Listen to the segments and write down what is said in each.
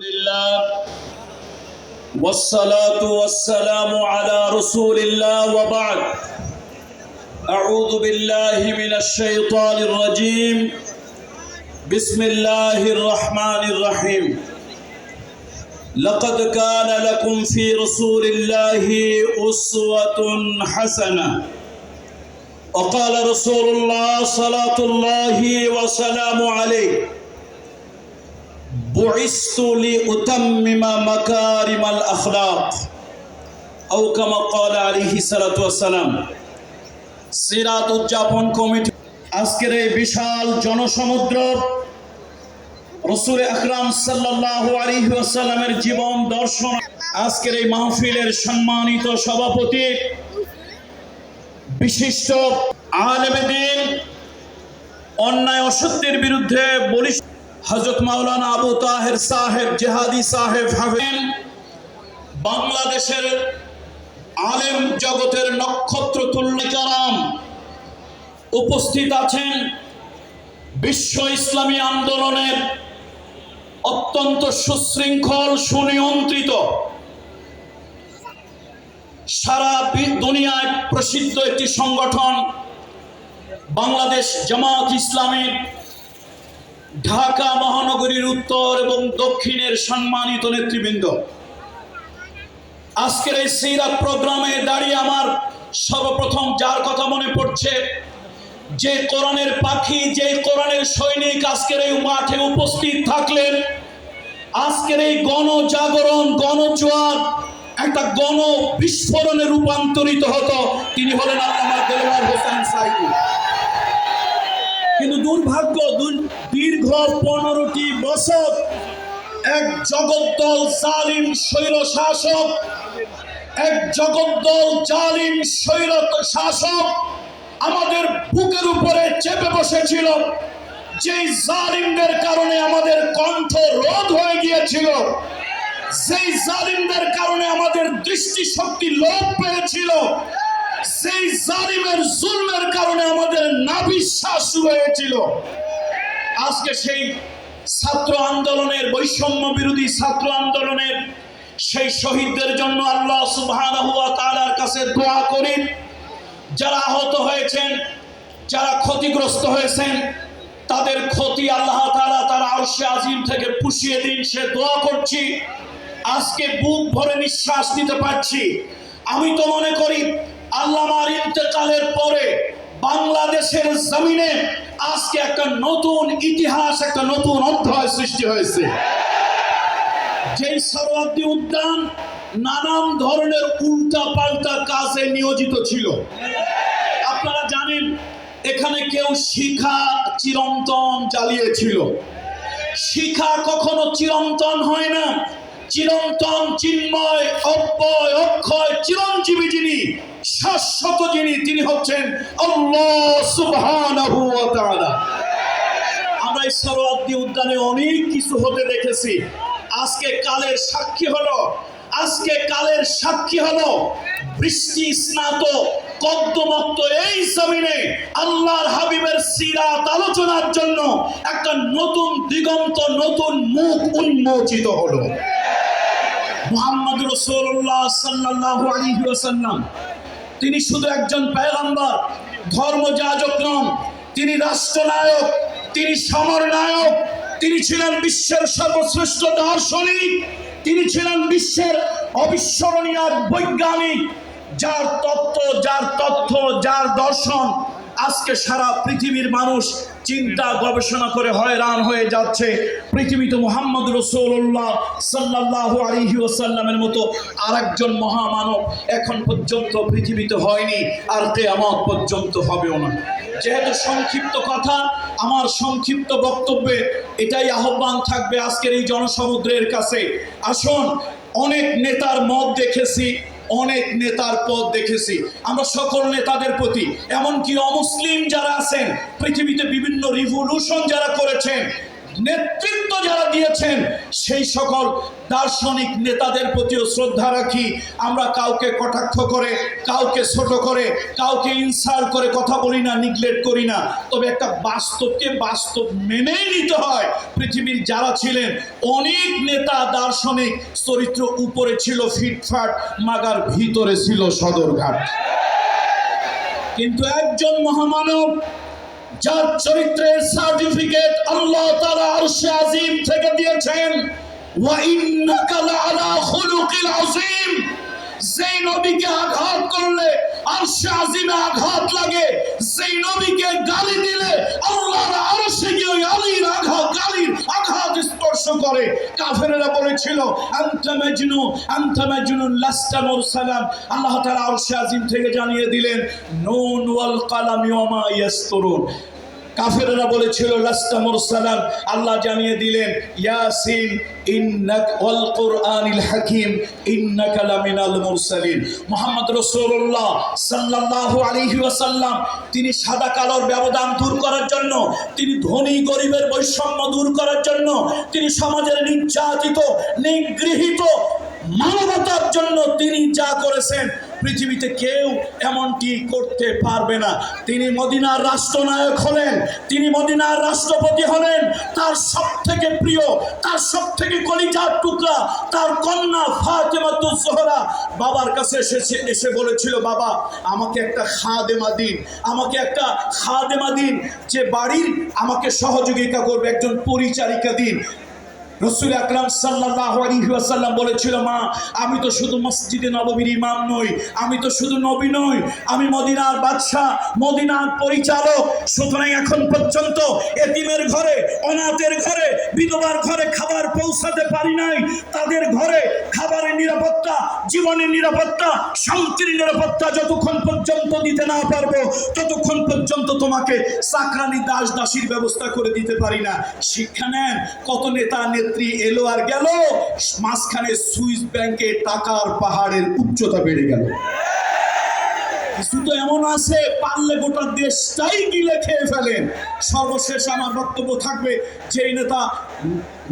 لله والصلاة والسلام على رسول الله وبعد أعوذ بالله من الشيطان الرجيم بسم الله الرحمن الرحيم لقد كان لكم في رسول الله أسوة حسنة وقال رسول الله صلاة الله وسلام عليه بعثت لأتمم مكارم الأخلاق أو كما قال عليه الصلاة والسلام সিরাত উদযাপন কমিটি আজকের এই বিশাল জনসমুদ্র রসুল আকরাম সাল্লাহ আলী ওয়াসাল্লামের জীবন দর্শন আজকের এই মাহফিলের সম্মানিত সভাপতি বিশিষ্ট আলেমেদিন অন্যায় অসত্যের বিরুদ্ধে বলিষ্ঠ হজরত মাওলানা আবু তাহের সাহেব, জেহাদি সাহেব হাফেন বাংলাদেশের আলেম জগতের নক্ষত্র তুল্যকারাম উপস্থিত আছেন বিশ্ব ইসলামী আন্দোলনের অত্যন্ত সুশৃঙ্খল, সুনিয়ন্ত্রিত, সারা দুনিয়ায় প্রসিদ্ধ একটি সংগঠন বাংলাদেশ জামাত ইসলামের ঢাকা মহানগরীর উত্তর এবং দক্ষিণের সম্মানিত নেতৃবৃন্দ। আজকের এই সিরাত প্রোগ্রামে দাঁড়িয়ে আমার সর্বপ্রথম যার কথা মনে পড়ছে, যে কোরআনের পাখি, যে কোরআনের সৈনিক আজকের এই মাঠে উপস্থিত থাকলেন, আজকের এই গণজাগরণ, গণজোয়ার একটা গণ বিস্ফোরণে রূপান্তরিত হতো। তিনি হলেন আমার দেলোয়ার হোসেন সাইদি। কিন্তু দুর্ভাগ্য, দুর- দীর্ঘ পনেরোটি বছর এক জগদ্দল জালিম শৈল শাসক, এক জগদ্দল জালিম শৈল শাসক আমাদের বুকের উপরে চেপে বসেছিল, যেই জালিমদের কারণে আমাদের কণ্ঠ রোধ হয়ে গিয়েছিল সেই জালিমদের কারণে আমাদের দৃষ্টি শক্তি লোপ পেয়েছিল সেই জালিমের জুলমের কারণে আমাদের নাবিশ্বাস শুরু হয়েছিল আজকে সেই ছাত্র আন্দোলনের বৈষম্য বিরোধী ছাত্র আন্দোলনের সেই শহীদদের জন্য আল্লাহ তাআলার কাছে দোয়া করি। যারা আহত হয়েছেন, যারা ক্ষতিগ্রস্ত হয়েছেন, তাদের ক্ষতি আল্লাহ তাআলা তার আরশে আজিম থেকে পুষিয়ে দিন, সে দোয়া করছি। আজকে বুক ভরে নিঃশ্বাস নিতে পারছি। আমি তো মনে করি আল্লামার ইন্তেকালের পরে বাংলাদেশের জমিনে আজকে একটা নতুন ইতিহাস, একটা নতুন অধ্যায় সৃষ্টি হয়েছে। যেই সরোয়ার্দী উদ্যান নানান ধরনের উল্টা পাল্টা কাজে নিয়োজিত ছিল। আপনারা জানেন, এখানে কেউ শিখা চিরন্তন চালিয়েছিল। শিখা কখনো চিরন্তন হয় না। চিরন্তন, চিন্ময়, অব্যয়, অক্ষয়, চিরঞ্জীবী যিনি শাশ্বত যিনি, তিনি হচ্ছেন আল্লাহ আমরা এই সরোয়ার্দী উদ্যানে অনেক কিছু হতে দেখেছি। আজকে কালের সাক্ষী হলো, আজকে কালের সাক্ষী হলো বৃষ্টি, স্নাত কদ্দমত্ত এই জমিনে আল্লাহর হাবিবের সিরাত আলোচনার জন্য একটা নতুন দিগন্ত, নতুন মুখ উন্মোচিত হলো। মোহাম্মদ রসুল্লাহ সাল্লাহ আলী ওয়াসাল্লাম তিনি শুধু একজন পেগম্বর ধর্মযাজক নন তিনি রাষ্ট্রনায়ক, তিনি সমরনায়ক, তিনি ছিলেন বিশ্বের সর্বশ্রেষ্ঠ দার্শনিক, তিনি ছিলেন বিশ্বের অবিস্মরণীয় বৈজ্ঞানিক, যার তত্ত্ব, যার তথ্য, যার দর্শন আজকে সারা পৃথিবীর মানুষ চিন্তা গবেষণা করে হয়রান হয়ে যাচ্ছে। পৃথিবীতে মোহাম্মদ রসৌল্লাহ সাল্লাহ আলিহি ওসাল্লামের মতো আর একজন মহামানব এখন পর্যন্ত পৃথিবীতে হয়নি আর কেয়ামত পর্যন্ত হবেও না। যেহেতু সংক্ষিপ্ত কথা, আমার সংক্ষিপ্ত বক্তব্যে এটাই আহ্বান থাকবে আজকের এই জনসমুদ্রের কাছে। আসুন, অনেক নেতার মত দেখেছি অনেক নেতার পদ দেখেছি। আমরা সকল নেতাদের প্রতি, এমনকি অমুসলিম যারা আছেন, পৃথিবীতে বিভিন্ন রিভলিউশন যারা করেছেন নেতৃত্ব যারা দিয়েছেন, সেই সকল দার্শনিক নেতাদের প্রতিও শ্রদ্ধা রাখি। আমরা কাউকে কটাক্ষ করে, কাউকে ছোট করে, কাউকে ইনসাল্ট করে কথা বলি না নিগলেক্ট করি না। তবে একটা বাস্তবকে বাস্তব মেনেই নিতে হয়। পৃথিবীর যারা ছিলেন, অনেক নেতা দার্শনিক চরিত্র উপরে ছিল, ফিটফাট, মাগার ভিতরে ছিল সদরঘাট। কিন্তু একজন মহামানব যার চরিত্রের সার্টিফিকেট আল্লাহ তালা আরশে আজিম থেকে দিয়েছেন যেই নবীকে আঘাত করলে আরশে আজিমে আঘাত লাগে সেই নবীকে গালি আন্তা আনতা মাজনু, আন্তা মাজনুন লাস্তা মুরসালাম আল্লাহ তাআলা আরশে আজিম থেকে জানিয়ে দিলেন, নুন ওয়াল কালামি ওয়া মা ইয়াসতুরুন। কাফেররা বলেছিল, লাস্তা মুরসালাম আল্লাহ জানিয়ে দিলেন, ইয়াসিন, ইন্নাক ওয়াল কুরআনিল হাকিম, ইন্নাকা লামিনাল মুরসালিন। মুহাম্মদ রাসূলুল্লাহ সাল্লাল্লাহু আলাইহি ওয়াসাল্লাম, তিনি সাদা কালোর ব্যবধান দূর করার জন্য, তিনি ধনী গরিবের বৈষম্য দূর করার জন্য, তিনি সমাজের নির্যাতিত, নিগৃহীত মানবতার জন্য তিনি যা করেছেন, পৃথিবীতে কেউ এমনটি করতে পারবে না। তিনি মদিনার রাষ্ট্রনায়ক হলেন, তিনি মদিনার রাষ্ট্রপতি হলেন, তার সব থেকে প্রিয়, তার সব থেকে কলিজার টুকরা, তার কন্যা ফাতেমাতুজ জোহরা বাবার কাছে এসেছে, এসে বলেছিল, বাবা, আমাকে একটা খাদেমা দিন, আমাকে একটা খাদেমা দিন, যে বাড়ির আমাকে সহযোগিতা করবে, একজন পরিচারিকা দিন। রসুল আকরাম সাল্লাল্লাহু আলাইহি বলেছিল, মা, আমি তো শুধু মসজিদে নববীর ইমাম নই, আমি তো শুধু নবী নই, আমি মদিনার বাদশাহ, মদিনার পরিচালক। সুতরাং এখন পর্যন্ত এতিমের ঘরে, অনাথের ঘরে, বিধবার ঘরে খাবার পৌঁছাতে পারি নাই। তাদের ঘরে খাবারের নিরাপত্তা, জীবনের নিরাপত্তা, শান্তির নিরাপত্তা যতক্ষণ পর্যন্ত দিতে না পারব, ততক্ষণ পর্যন্ত তোমাকে চাকরানি দাস দাসীর ব্যবস্থা করে দিতে পারি না। শিক্ষা নেন, কত নেতা নেত্রী এলো আর গেল। মাঝখানে সুইস ব্যাংকে টাকার পাহাড়ের উচ্চতা বেড়ে গেল। কিছু এমন আছে, পারলে গোটা দেশটাই গিলে খেয়ে ফেলেন। সর্বশেষ আমার বক্তব্য থাকবে যে নেতা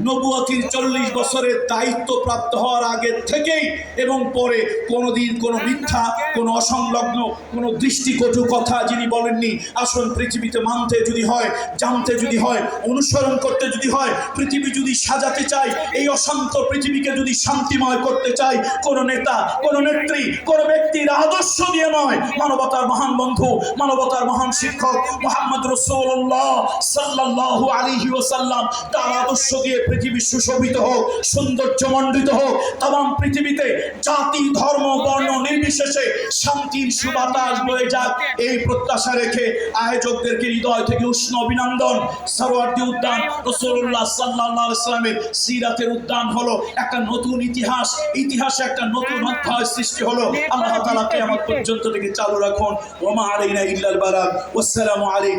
নবুয়াতির চল্লিশ বছরের দায়িত্ব প্রাপ্ত হওয়ার আগে থেকেই এবং পরে কোনোদিন কোনো মিথ্যা, কোনো অসংলগ্ন, কোনো দৃষ্টিকটু কথা যিনি বলেননি, আসল পৃথিবীতে মানতে যদি হয়, জানতে যদি হয়, অনুসরণ করতে যদি হয়, পৃথিবী যদি সাজাতে চাই এই অশান্ত পৃথিবীকে যদি শান্তিময় করতে চাই কোনো নেতা, কোনো নেত্রী, কোনো ব্যক্তির আদর্শ দিয়ে নয় মানবতার মহান বন্ধু মানবতার মহান শিক্ষক মোহাম্মদ তার আদর্শ দিয়ে পৃথিবী সুশোভিত হোক সৌন্দর্যমণ্ডিত হোক পৃথিবীতে জাতি, ধর্ম, বর্ণ নির্বিশেষে শান্তির সুবাতাস বয়ে যাক, এই প্রত্যাশা রেখে আয়োজকদেরকে হৃদয় থেকে উষ্ণ অভিনন্দন। উদ্যান সিরাতের উদ্যান হলো একটা নতুন ইতিহাস, ইতিহাসে একটা নতুন অধ্যায় সৃষ্টি হলো। আল্লাহ তালা কেয়ামত পর্যন্ত থেকে চালু রাখুন। ওমা আলাইনা ইল্লাল বারাক আলাইকুম।